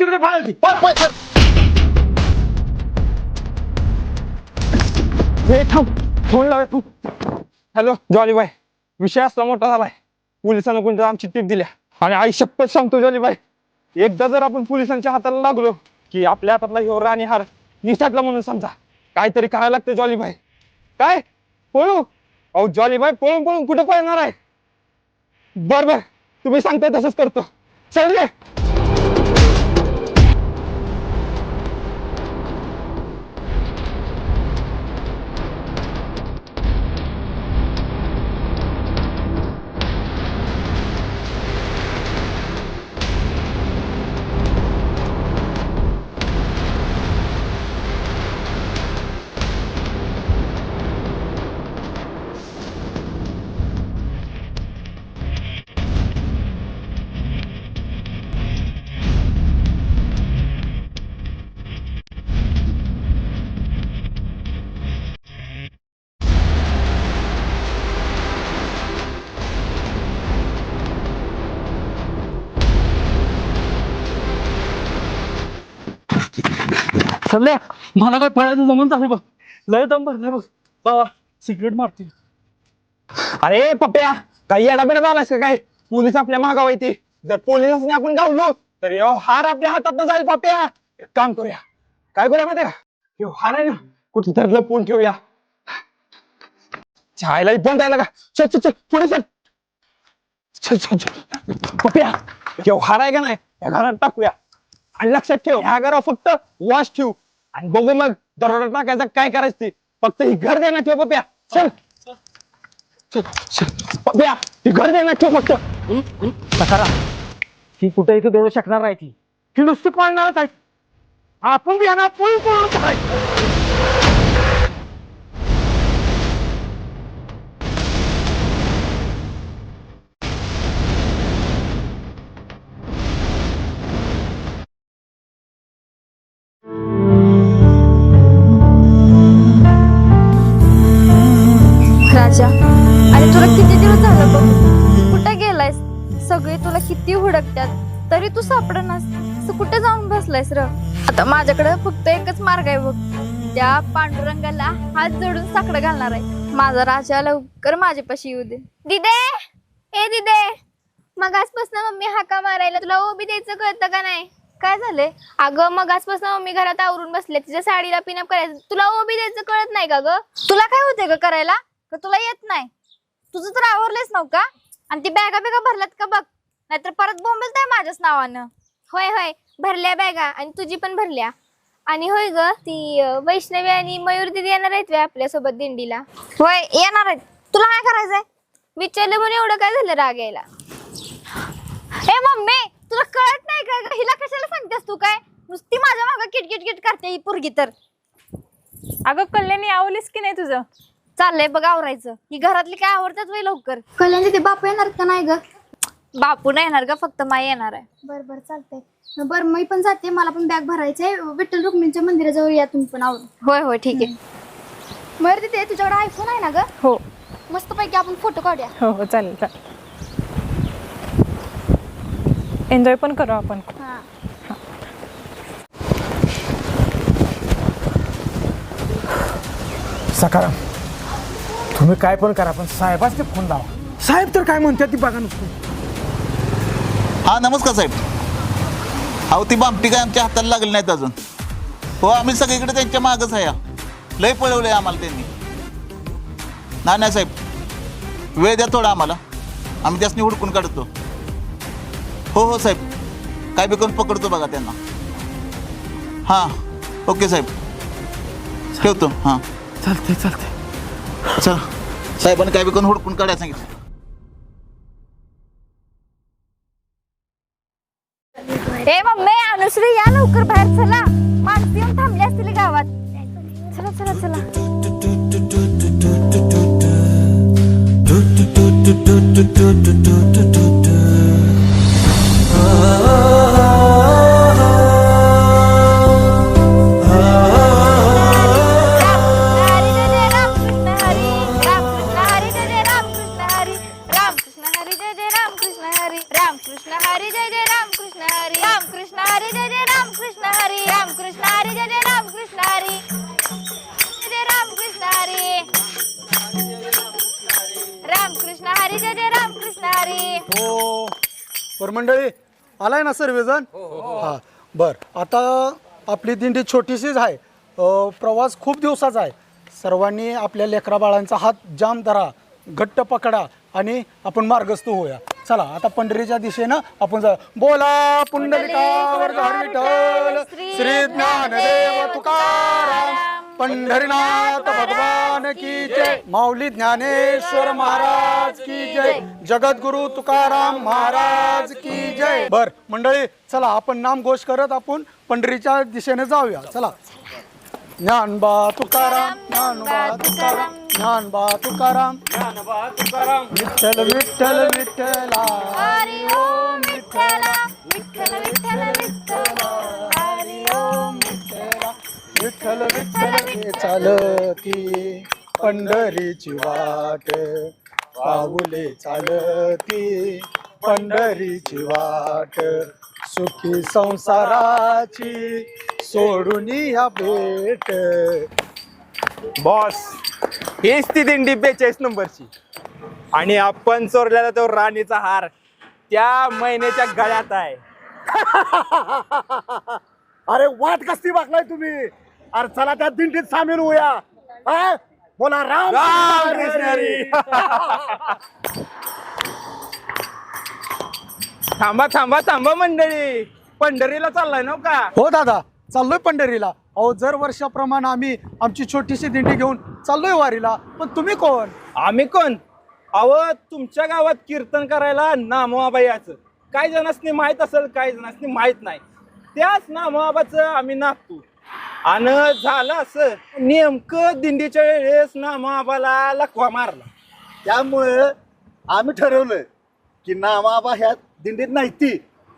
तिकडे पळ. हे थांब. फोन लावूया तू. हॅलो जॉली बाय विषय असला मोठा झालाय. पोलिसांना कोणत्या आमची टीप दिल्या. आणि आई शपथ सांगतो जॉली बाय एकदा जर आपण पोलिसांच्या हाताला लागलो की आपल्या हातातला ह्यो राणी हार निसटला म्हणून समजा. काहीतरी करायला लागतं जॉली बाय काय? पळू. अहो जॉली बाय पळून पळून कुठं पळणार आहे? बर बर. तुम्ही सांगताय तसंच करतो. चल रे. चालल्या? मला काय पळायचं जमून चालू बघ. लय दम भरलाय बघ. बाबा सिगरेट मारते अरे पप्प्या काही येडा बिडा झालास का काय? पोलीस आपल्या मागावर येते जर पोलिसांनी आपण गावलो तर यो हार आपल्या हातात जाईल पप्प्या. एक काम करूया. काय करूया माहिती का? यो हार आहे ना कुठे तर लपवून ठेवूया. छायला बंद आहे का? चल चल चल पुढे चल. चल चल चल. पप्या यो हार आहे का नाही? या घरात टाकूया. आणि लक्षात ठेव ह्या घरावर फक्त वॉश ठेवू. आणि बघू मग दरोडा टाकायचा काय करायचं ते. फक्त ही घर देणार ठेव पप्या. चल. चल चल. ही घर देणार ठेव फक्त. सकारा. ती कुठे इथं दौडू शकणार नाही ती. ती नुसती पाळणारच आहे. आपण बी यांना पळून पळून करायचं र. आता माझ्याकडे फक्त एकच मार्ग आहे बघ. त्या पांडुरंगाला हात जोडून साकडं घालणार आहे. माझा राजा लवकर माझ्यापाशी येऊ दे. दिदे! ए दिदे! मग आजपासून मम्मी हाका मारायला तुला ओबी द्यायचं कळतं का नाही? काय झाले अगं मग आजपासून मम्मी घरात आवरून बसले तिच्या साडीला पिनअप करायचं. तुला ओबी द्यायचं कळत नाही का ग? तुला काय होते ग करायला? का तुला येत नाही. तुझं तर आवरलेच नव का? आणि ती बॅगा बिगा भरल्यात का बघ? नाहीतर परत बोंबलत आहे माझ्याच नावानं. होय होय. भरल्या बॅगा आणि तुझी पण भरल्या. आणि होय ग ती अं, वैष्णवी आणि मयूर दिदी येणार आहेत व्हय आपल्यासोबत दिंडीला? होय येणार आहेत. तुला काय करायचंय? विचारलं म्हणून एवढं काय झालं राग यायला? ए मम्मी तुला कळत नाही का ग? हिला कशाला सांगतेस तू काय? नुसती माझ्या मागं किट किट किट करते ही पोरगी तर. अगं कल्याणी आवलीस की नाही तुझं? चाललंय बघ आवरायचं. ही घरातली काय आवडतात वय लवकर. कल्याण ते बापू येणार का नाही ग? बापू नाही येणार का फक्त माई येणार आहे. बर बर चालतंय. बर मी पण जाते. मला पण बॅग भरायचंय. विठ्ठल रुक्मिणीच्या मंदिराजवळ या तुम्ही पण आवरून. होय होय ठीक आहे. मयूर तिथे तुझ्याकडे आयफोन आहे ना ग? हो. मस्त पैकी आपण फोटो काढूया. हो हो चालेल चालेल. एन्जॉय पण करू आपण. हा. सकाराम तुम्ही काय पण करा पण साहेबाच ते फोन लावा. साहेब तर काय म्हणतात ती बघा नुसतं. हा नमस्कार साहेब. अहो ती बामटी काय आमच्या हाताला लागली नाहीत अजून. हो आम्ही सगळीकडे त्यांच्या मागच आहे. लय पळवलंय आम्हाला त्यांनी. नाही साहेब वेळ द्या थोडा आम्हाला. आम्ही त्यासनी हुडकून काढतो. हो हो साहेब. काय बी करून पकडतो बघा त्यांना. हां ओके साहेब. ठेवतो हां. चालतंय चालतंय. चल. साहेबांनी काय बी करून हुडकून काढायला सांगितलं. लवकर बाहेर चला माणसं येऊन थांबली असतील गावात चला चला चला do do do do do do do हो. बर मंडळी आलाय ना सर्वजण? हा बर. आता आपली दिंडी छोटीशीच आहे. अ, प्रवास खूप दिवसाचा आहे. सर्वांनी आपल्या लेकरा बाळांचा हात जाम धरा घट्ट पकडा आणि आपण मार्गस्थ होऊया. चला आता पंढरीच्या दिशेनं आपण जा बोला पुंडलिकावर विठ्ठल श्री ज्ञानदेव तुकाराम पंढरीनाथ भगवान की जय. माऊली ज्ञानेश्वर महाराज की जय. जगद्गुरु तुकाराम महाराज की जय. बर मंडळी चला आपण नाम घोष करत आपण पंढरीच्या दिशेने जाऊया. चला. ज्ञानबा तुकाराम ज्ञानबा तुकाराम ज्ञानबा तुकाराम. विठ्ठल विठ्ठल विठ्ठला. हरी ओम विठ्ठला. विठ्ठल विठ्ठल विठ्ठला. हरी ओम विठ्ठल. विठ्ठल चालती. पंढरीची वाट. पाऊले चालती पंढरीची वाट. सुखी संसाराची सोडून या भेट. बॉस हीच ती दिंडी बेचाळीस नंबरची. आणि आपण चोरलेला तो राणीचा हार त्या महिन्याच्या गळ्यात आहे. अरे वाट कसली बघलाय तुम्ही? अरे चला त्या दिंडीत सामील होऊया. हा? बोला राम राम कृष्ण हरी. थांबा थांबा थांबा मंडळी. पंढरीला चाललाय ना का? हो दादा. चाललोय पंढरीला. अहो जर वर्षाप्रमाणे आम्ही आमची छोटीशी दिंडी घेऊन चाललोय वारीला पण तुम्ही कोण? आम्ही कोण? अव तुमच्या गावात कीर्तन करायला नामोबायाचं काही जणांनी माहीत असेल काही जणांनी माहीत नाही. त्याच नामोबाचं आम्ही नाचतो आणि झालं असं. नेमकं दिंडीच्या वेळेस नामोबाला लखवा मारला. त्यामुळे आम्ही ठरवलंय की नामाबा ह्या दिंडीत नाही ती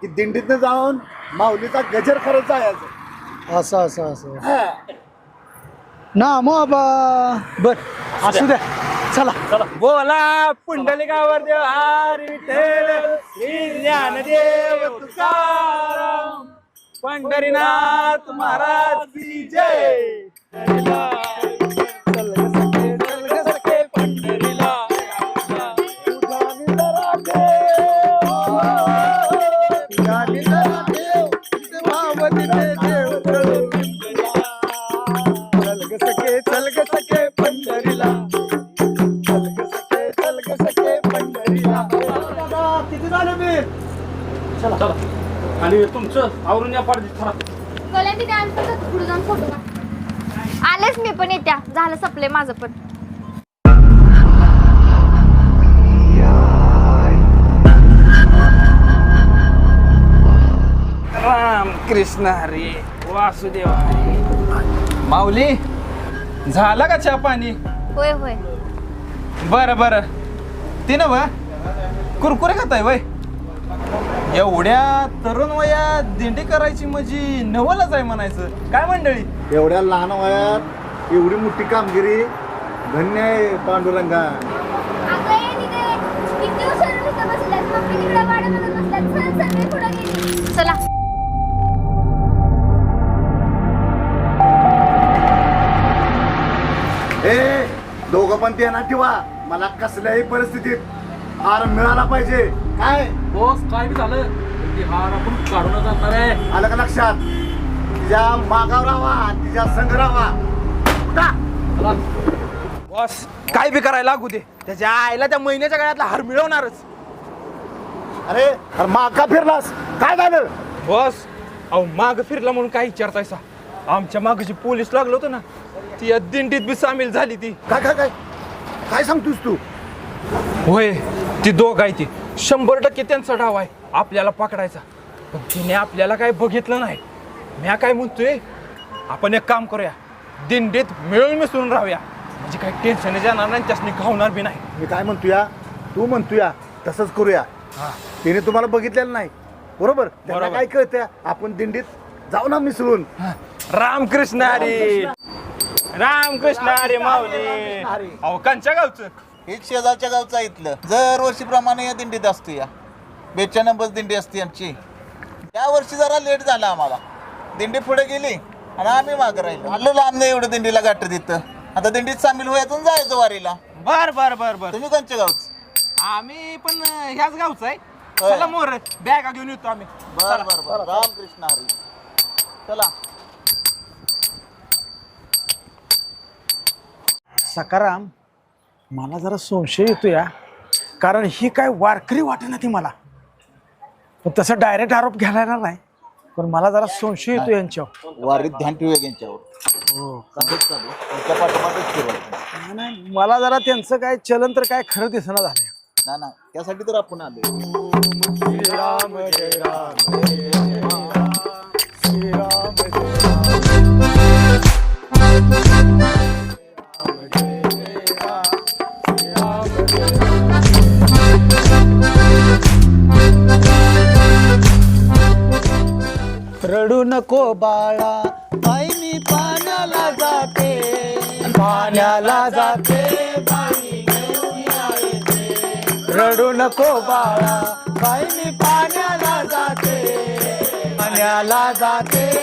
की दिंडीतनं जाऊन माऊलीचा गजर करत जायचं. असं असं असं. ना मग बर असू द्या. चला. बोला पुंडलिकावर देव हरी विठ्ठल श्री ज्ञानदेव तुकाराम. पंढरीनाथ महाराज की जय. झालं सपले माझं पण. राम कृष्ण हरी वासुदेव हरी. माऊली झाला का चहा पाणी? होय होय. बर बर. ते ना व कुरकुरे खाताय वय? एवढ्या तरुण वयात दिंडी करायची म्हणजे नवलच आहे म्हणायचं. काय मंडळी? एवढ्या लहान वयात एवढी मोठी कामगिरी धन्य आहे पांडुरंगा. चल सगळे पुढे गेली. चला. ए दोघं पण ध्यानात ठेवा. मला कसल्याही परिस्थितीत हार मिळाला पाहिजे. काय? बॉस काय बी झालं? ती हार आपण काढून जाणार आहे. आलं का लक्षात? तिच्या मागावर राहा तिच्या संघ राहा. बॉस काय बी करायला लागू दे. त्याच्या आईला त्या महिन्याच्या काळातला हार मिळवणारच. अरे अरे माग का फिरलास? काय झालं? बॉस अहो माग फिरला म्हणून काय विचारतायसा? आमच्या मागची पोलीस लागलो होतो ना ती या दिंडीत बी सामील झाली ती. काय काय काय? काय सांगतोस तू? होय ती दोघ आहे ती. शंभर टक्के त्यांचा डाव आहे आपल्याला पकडायचा. पण तिने आपल्याला काय बघितलं नाही. म्या काय म्हणतोय आपण एक काम करूया. दिंडीत मिळून मिसळून राहूया. म्हणजे काही टेन्शन जाणार नाही त्यासनी घावणार बी नाही. मी काय म्हणतोया तू म्हणतोया तसंच करूया. तिने तुम्हाला बघितलेलं नाही. बरोबर. काय कळतंय? आपण दिंडीत जाऊ ना मिसळून. रामकृष्ण हरी. रामकृष्ण हरी माऊली. अहो कंच्या गावचं? हे शेजारच्या गावचं आहे इथलं. दर वर्षीप्रमाणे या दिंडीत असतो या बेच्या नंबर दिंडी असते आमची. या वर्षी जरा लेट झाला आम्हाला. दिंडी पुढे गेली. आणि आम्ही मागं राहिलो. आलो लांब नाही एवढं दिंडीला गाठ तिथं. आता दिंडीत सामील व्हायचं जायचं वारीला. बर बर बर बर. तुम्ही कोणच्या गावचं? आम्ही पण ह्याच गावचं आहे. होय. चला मोर बॅगा घेऊन येतो आम्ही. बर बर बर. रामकृष्ण हरी. चला. सकाराम मला जरा संशय येतो या कारण ही काय वारकरी वाटेना ती मला. पण तसं डायरेक्ट आरोप घ्यायला येणार नाही. पण मला जरा संशय येतो यांच्यावर वारीत ध्यान ठेवूया यांच्यावर. त्यांच्या पाठोपाठच. नाही, नाही, मला जरा त्यांचं काय चलन तर काय खरं दिसणं झालंय ना ना त्यासाठी तर आपण आलो राम जय जय राम. रडू नको बाळा. आई मी पाण्याला जाते. पाण्याला जाते. रडू नको बाळा. बाई मी पाण्याला जाते. पाण्याला जाते.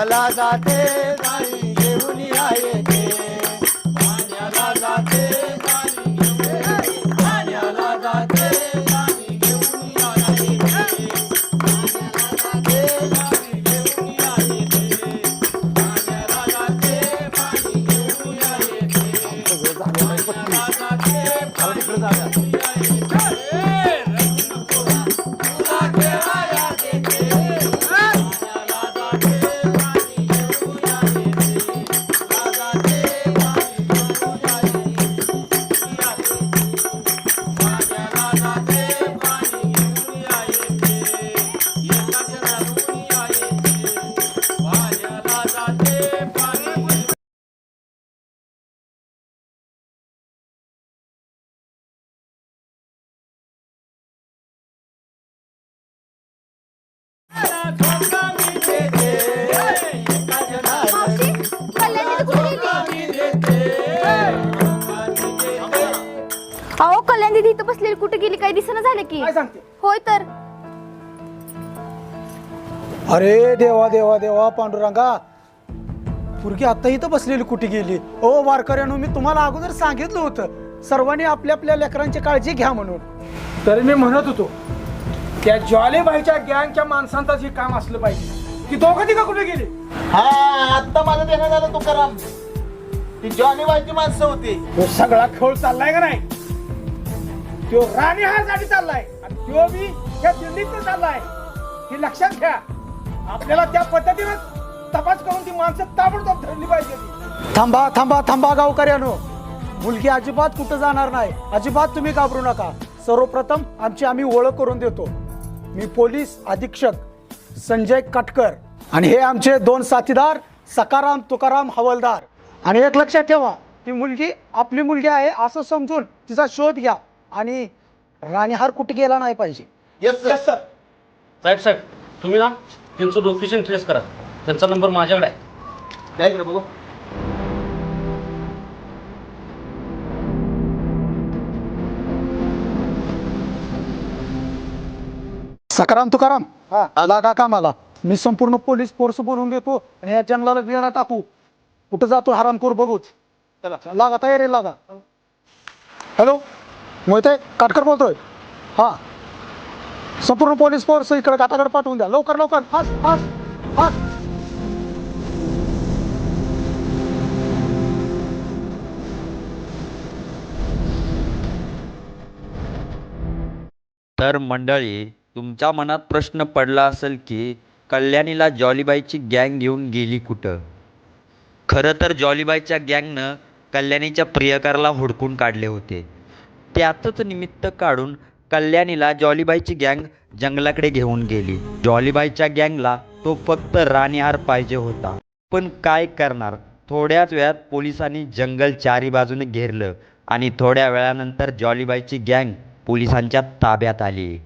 पाण्याला जाते अहो कल्याण दिदी इथं बसलेली कुठे गेली? काही दिसणं झालं की. काय सांगते? होय तर. अरे देवा देवा देवा पांडुरंगा. पुरगी आता इथं बसलेली कुठे गेली? ओ वारकऱ्यानो मी तुम्हाला अगोदर सांगितलं होतं. सर्वांनी आपल्या आपल्या लेकरांची काळजी घ्या म्हणून. तरी मी म्हणत होतो त्या ज्वालेबाईच्या गँगच्या माणसांचं हे काम असलं पाहिजे. ती दोघं तिघं कुठे गेली? हा आता माझं देण्यात आलं तुकाराम. ती जॉनी बायची माणसं होती. तो सगळा खेळ चाललाय का नाही? तो राणी हारसाठी चाललाय. आणि तो बी त्या दिल्लीत चाललाय. हे लक्षात घ्या. आपल्याला त्या पद्धतीनं तपास करून ती माणसं ताबडतोब धरली पाहिजे. थांबा थांबा थांबा गावकऱ्यानो. मुलगी अजिबात कुठं जाणार नाही. अजिबात तुम्ही घाबरू नका. सर्वप्रथम आमची आम्ही ओळख करून देतो. मी पोलीस अधीक्षक संजय कटकर. आणि हे आमचे दोन साथीदार सकाराम तुकाराम हवलदार. आणि एक लक्षात ठेवा ती मुलगी आपली मुलगी आहे असं समजून तिचा शोध घ्या. आणि राणीहार कुठे गेला नाही पाहिजे. येस सर साहेब साहेब तुम्ही ना त्यांचं लोकेशन ट्रेस करा. त्यांचा नंबर माझ्याकडे आहे. बघू. सकाराम तुकाराम. लागा कामाला. मी संपूर्ण पोलीस फोर्स बोलवून घेतो आणि या जंगलाला वेळा टाकू. कुठं जातो हरामखोर बघूच. चला. लागा तयारी लागा. हॅलो? मोहिते काटकर बोलतोय. हा. संपूर्ण पोलीस फोर्स इकडे काटाकडे पाठवून द्या. लवकर लवकर. Fast fast fast. तर मंडळी तुमच्या मनात प्रश्न पडला असेल की कल्याणीला जॉलीबाईची गँग घेऊन गेली कुठं? खरं तर जॉलीबाईच्या गँगनं कल्याणीच्या प्रियकराला हुडकून काढले होते. त्याचंच निमित्त काढून कल्याणीला जॉलीबाईची गँग जंगलाकडे घेऊन गेली. जॉलीबाईच्या गँगला तो फक्त राणीहार पाहिजे होता. पण काय करणार? थोड्याच वेळात पोलिसांनी जंगल चारी बाजूने घेरलं आणि थोड्या वेळानंतर जॉलीबाईची गँग पोलिसांच्या ताब्यात आली.